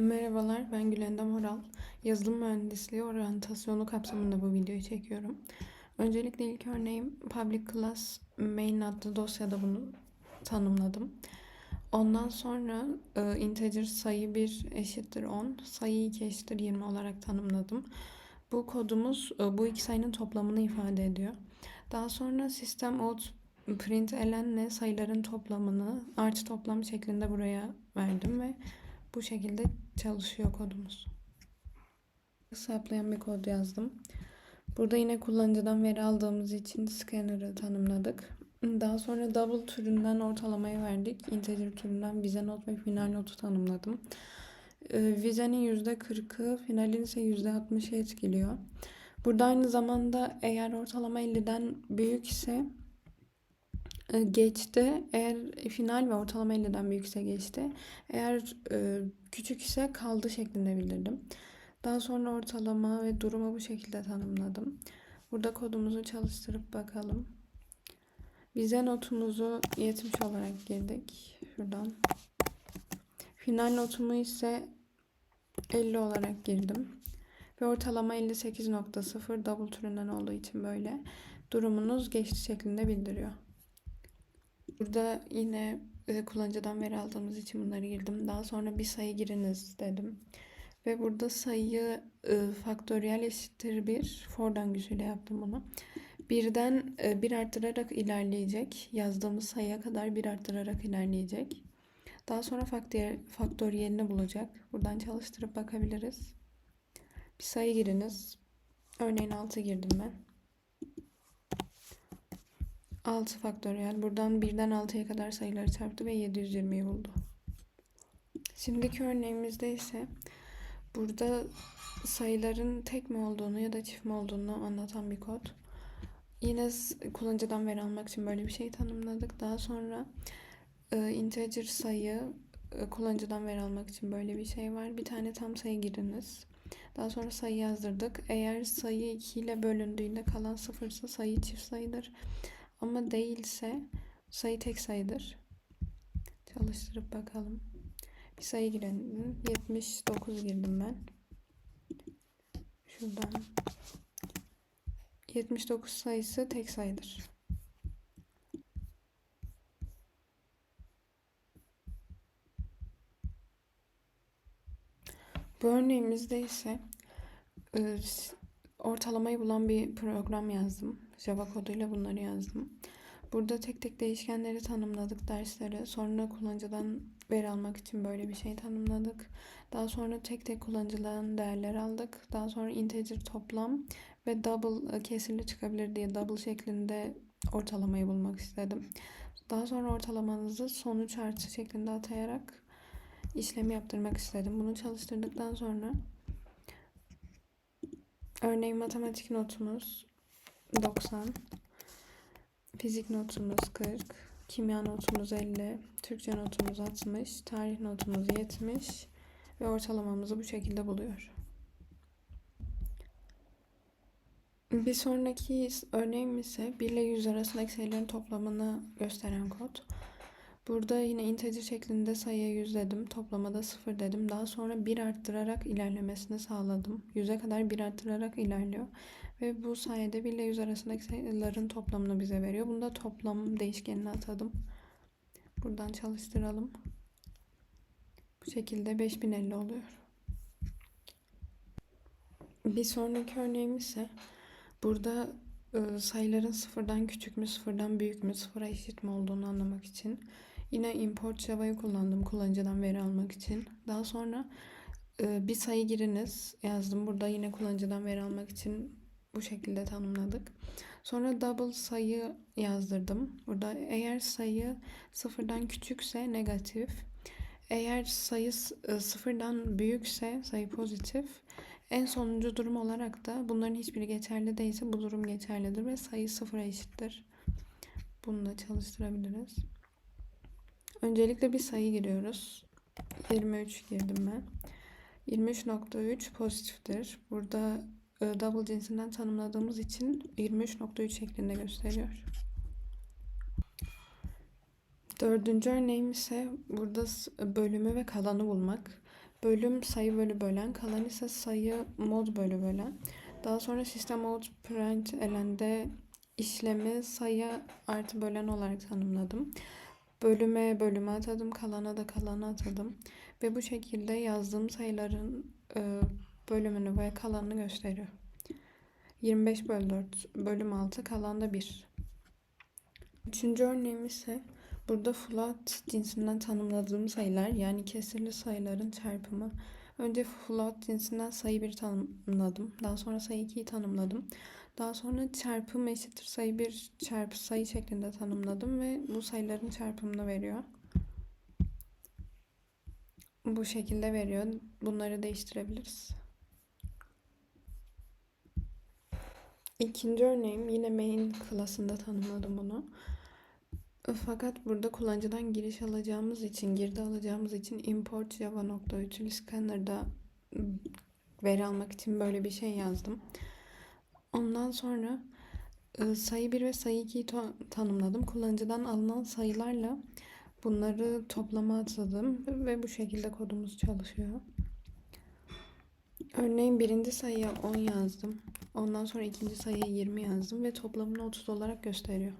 Merhabalar, ben Gülendam Oral. Yazılım mühendisliği oryantasyonu kapsamında bu videoyu çekiyorum. Öncelikle ilk örneğim public class main adlı dosyada bunu tanımladım. Ondan sonra e, integer sayı 1 eşittir 10, sayı 2 eşittir 20 olarak tanımladım. Bu kodumuz e, bu iki sayının toplamını ifade ediyor. Daha sonra system out print elenle sayıların toplamını artı toplam şeklinde buraya verdim ve bu şekilde çalışıyor kodumuz. Hesaplayan bir kod yazdım. Burada yine kullanıcıdan veri aldığımız için scanner'ı tanımladık. Daha sonra double türünden ortalamayı verdik. Integer türünden vize not ve final notu tanımladım. Ee, vizenin %40'ı, finalin ise %60'ı etkiliyor. Burada aynı zamanda eğer ortalama 50'den büyük ise geçti. Eğer final ve ortalama 50'den büyükse geçti. Eğer e, küçük ise kaldı şeklinde bildirdim. Daha sonra ortalama ve durumu bu şekilde tanımladım. Burada kodumuzu çalıştırıp bakalım. Vize notumuzu 70 olarak girdik. Şuradan. Final notumu ise 50 olarak girdim. Ve ortalama 58.0 double türünden olduğu için böyle durumunuz geçti şeklinde bildiriyor. Burada yine e, kullanıcıdan veri aldığımız için bunları girdim. Daha sonra bir sayı giriniz dedim. Ve burada sayıyı e, faktöriyel eşittir bir for döngüsüyle yaptım bunu. Birden e, bir arttırarak ilerleyecek. Yazdığımız sayıya kadar bir arttırarak ilerleyecek. Daha sonra faktör, faktöriyelini bulacak. Buradan çalıştırıp bakabiliriz. Bir sayı giriniz. Örneğin 6 girdim ben. 6 faktöriyel. Buradan 1'den 6'ya kadar sayıları çarptı ve 720'yi buldu. Şimdiki örneğimizde ise burada sayıların tek mi olduğunu ya da çift mi olduğunu anlatan bir kod. Yine kullanıcıdan veri almak için böyle bir şey tanımladık. Daha sonra e, integer sayı e, kullanıcıdan veri almak için böyle bir şey var. Bir tane tam sayı giriniz. Daha sonra sayı yazdırdık. Eğer sayı 2 ile bölündüğünde kalan sıfırsa sayı çift sayıdır. Ama değilse sayı tek sayıdır. Çalıştırıp bakalım. Bir sayı girelim. 79 girdim ben. Şuradan. 79 sayısı tek sayıdır. Bu örneğimizde ise e, ortalamayı bulan bir program yazdım. Java koduyla bunları yazdım. Burada tek tek değişkenleri tanımladık derslere. Sonra kullanıcıdan veri almak için böyle bir şey tanımladık. Daha sonra tek tek kullanıcıdan değerler aldık. Daha sonra integer toplam ve double e, kesirli çıkabilir diye double şeklinde ortalamayı bulmak istedim. Daha sonra ortalamanızı sonuç artı şeklinde atayarak işlemi yaptırmak istedim. Bunu çalıştırdıktan sonra örneğin matematik notumuz 90 Fizik notumuz 40, kimya notumuz 50, Türkçe notumuz 60, tarih notumuz 70 ve ortalamamızı bu şekilde buluyor. Bir sonraki örneğim ise 1 ile 100 arasındaki sayıların toplamını gösteren kod. Burada yine integer şeklinde sayıya 100 dedim. Toplamada 0 dedim. Daha sonra 1 arttırarak ilerlemesini sağladım. 100'e kadar 1 arttırarak ilerliyor. Ve bu sayede 1 ile 100 arasındaki sayıların toplamını bize veriyor. Bunda toplam değişkenini atadım. Buradan çalıştıralım. Bu şekilde 5050 oluyor. Bir sonraki örneğim ise burada e, sayıların sıfırdan küçük mü, sıfırdan büyük mü, sıfıra eşit mi olduğunu anlamak için yine import java'yı kullandım kullanıcıdan veri almak için. Daha sonra e, bir sayı giriniz yazdım. Burada yine kullanıcıdan veri almak için bu şekilde tanımladık. Sonra double sayı yazdırdım. Burada eğer sayı sıfırdan küçükse negatif. Eğer sayı e, sıfırdan büyükse sayı pozitif. En sonuncu durum olarak da bunların hiçbiri geçerli değilse bu durum geçerlidir ve sayı sıfıra eşittir. Bunu da çalıştırabiliriz. Öncelikle bir sayı giriyoruz. 23 girdim ben. 23.3 pozitiftir. Burada e, double cinsinden tanımladığımız için 23.3 şeklinde gösteriyor. Dördüncü örneğim ise burada bölümü ve kalanı bulmak. Bölüm sayı bölü bölen. Kalan ise sayı mod bölü bölen. Daha sonra system out parent elende işlemi sayı artı bölen olarak tanımladım. Bölüme bölüme atadım. Kalana da kalana atadım. Ve bu şekilde yazdığım sayıların e, bölümünü ve kalanını gösteriyor. 25 bölü 4 bölüm 6 kalan da 1. Üçüncü örneğim ise burada float cinsinden tanımladığım sayılar yani kesirli sayıların çarpımı. Önce float cinsinden sayı 1 tanımladım. Daha sonra sayı 2'yi tanımladım. Daha sonra çarpım eşittir sayı 1 çarpı sayı şeklinde tanımladım ve bu sayıların çarpımını veriyor. Bu şekilde veriyor. Bunları değiştirebiliriz. İkinci örneğim yine main klasında tanımladım bunu. Fakat burada kullanıcıdan giriş alacağımız için, girdi alacağımız için import java nokta util scanner'da veri almak için böyle bir şey yazdım. Ondan sonra e, sayı 1 ve sayı 2'yi tanımladım. Kullanıcıdan alınan sayılarla bunları toplama atadım ve bu şekilde kodumuz çalışıyor. Örneğin birinci sayıya 10 yazdım. Ondan sonra ikinci sayıya 20 yazdım ve toplamını 30 olarak gösteriyor.